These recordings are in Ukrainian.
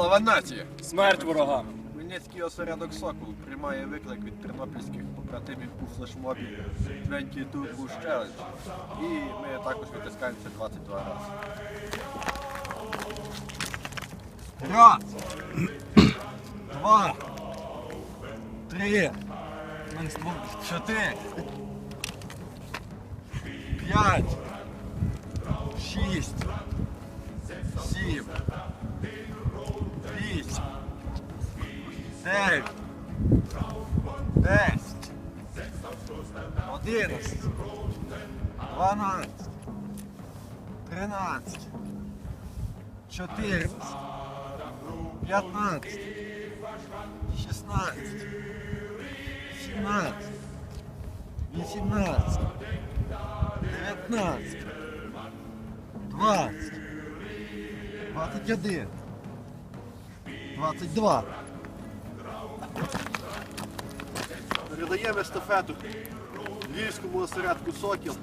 Слава нації! Смерть ворогам! Хмельницький осередок Сокол приймає виклик від тернопільських побратимів у флешмобі 22 Bush Challenge. І ми також витискаємося 22 рази. Раз, два, три, чотири, п'ять, шість, сім, Дев'ять. Десять. Одинадцять. Дванадцять. Тринадцять. Чотирнадцять. П'ятнадцять. Шістнадцять. Сімнадцять. Вісімнадцять. Дев'ятнадцять. Двадцять. Двадцять один. 22. Передаємо естафету Львівському осередку Сокіл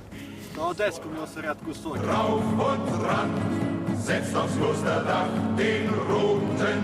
та Одеському осередку Сокіл. Rauf und ran, setzt aufs roten